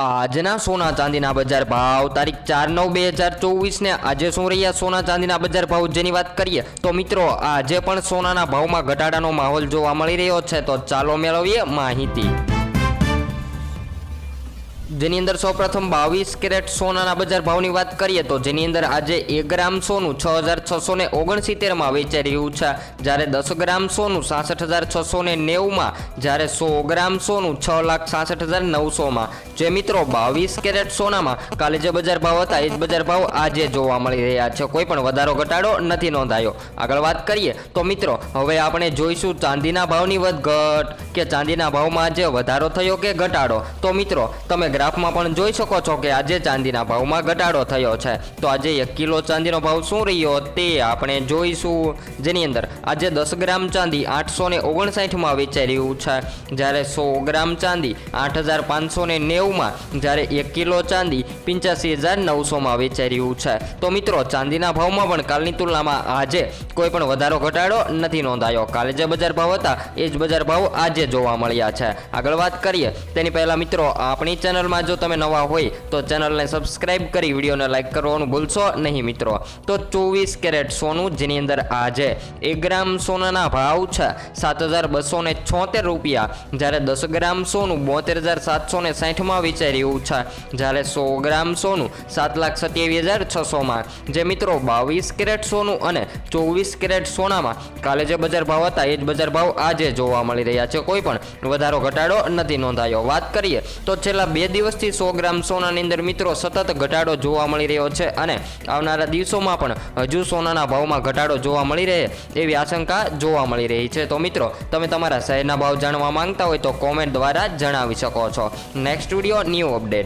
આજના સોના ચાંદીના બજાર ભાવ તારીખ ચાર નવ બે હજાર ચોવીસને આજે શું રહ્યા? સોના ચાંદીના બજાર ભાવ જેની વાત કરીએ તો મિત્રો, આજે પણ સોનાના ભાવમાં ઘટાડાનો માહોલ જોવા મળી રહ્યો છે. તો ચાલો મેળવીએ માહિતી. જેની અંદર સૌપ્રથમ બાવીસ કેરેટ સોનાના બજાર ભાવની વાત કરીએ તો જેની અંદર આજે એક ગ્રામ સોનું છ હજાર છસો ને ઓગણસિત્તેરમાં વેચાઈ રહ્યું છે. જ્યારે દસ ગ્રામ સોનું સાસઠ હજાર છસો ને નેવુંમાં, જ્યારે સો ગ્રામ સોનું છ લાખ સાસઠ હજાર નવસોમાં. જે મિત્રો, બાવીસ કેરેટ સોનામાં કાલે જે બજાર ભાવ હતા, એ જ બજાર ભાવ આજે જોવા મળી રહ્યા છે. કોઈ પણ વધારો, ઘટાડો નથી નોંધાયો. આગળ વાત કરીએ તો મિત્રો, હવે આપણે જોઈશું ચાંદીના ભાવની વધઘટ કે ચાંદીના ભાવમાં આજે વધારો થયો કે ઘટાડો? તો મિત્રો, તમે ગ્રાફમાં પણ જોઈ શકો છો કે આજે ચાંદીના ભાવમાં ઘટાડો થયો છે. તો આજે એક કિલો ચાંદીનો ભાવ શું રહ્યો તે આપણે જોઈશું. જેની અંદર આજે દસ ગ્રામ ચાંદી આઠસો ને ઓગણસાઠમાં વેચાઈ રહ્યું છે. જ્યારે સો ગ્રામ ચાંદી આઠ હજાર પાંચસો ને નેવુંમાં, જ્યારે એક કિલો ચાંદી પંચ્યાસી હજાર નવસોમાં વેચાઈ રહ્યું છે. તો મિત્રો, ચાંદીના ભાવમાં પણ કાલની તુલનામાં આજે કોઈ પણ વધારો, ઘટાડો નથી નોંધાયો. કાલે જે બજાર ભાવ હતા, એ જ બજાર ભાવ આજે જોવા મળ્યા છે. આગળ વાત કરીએ. તેની પહેલાં મિત્રો, આપણી ચેનલમાં જો તમે નવા હોય તો ચેનલને સબસ્ક્રાઇબ કરી વિડીયોને લાઇક કરવાનું ભૂલશો નહીં મિત્રો. તો ચોવીસ કેરેટ સોનું, જેની અંદર આજે એક ગ્રામ સોનાના ભાવ છે સાત હજાર બસો છોતેર રૂપિયા. જ્યારે દસ ગ્રામ સોનું બોતેર હજાર સાતસો ને સાઠમાં વેચાઈ રહ્યું છે. જ્યારે સો ગ્રામ સોનું સાત લાખ સત્યાવીસ હજાર છસોમાં. જે મિત્રો બાવીસ કેરેટ સોનું અને ચોવીસ કેરેટ સોનામાં કાલે જે બજાર ભાવ હતા એ જ બજાર ભાવ આજે જોવા મળી રહ્યા છે. કોઈ પણ વધારો ઘટાડો નથી નોંધાયો. વાત કરીએ તો છેલ્લા બે દિવસથી સો ગ્રામ સોનાની અંદર મિત્રો સતત ઘટાડો જોવા મળી રહ્યો છે અને આવનારા દિવસોમાં પણ હજુ સોનાના ભાવમાં ઘટાડો જોવા મળી રહે એવી આશંકા જોવા મળી રહી છે. તો મિત્રો, તમે તમારા શહેરના ભાવ જાણવા માંગતા હોય તો કોમેન્ટ દ્વારા જણાવી શકો છો. Next video new update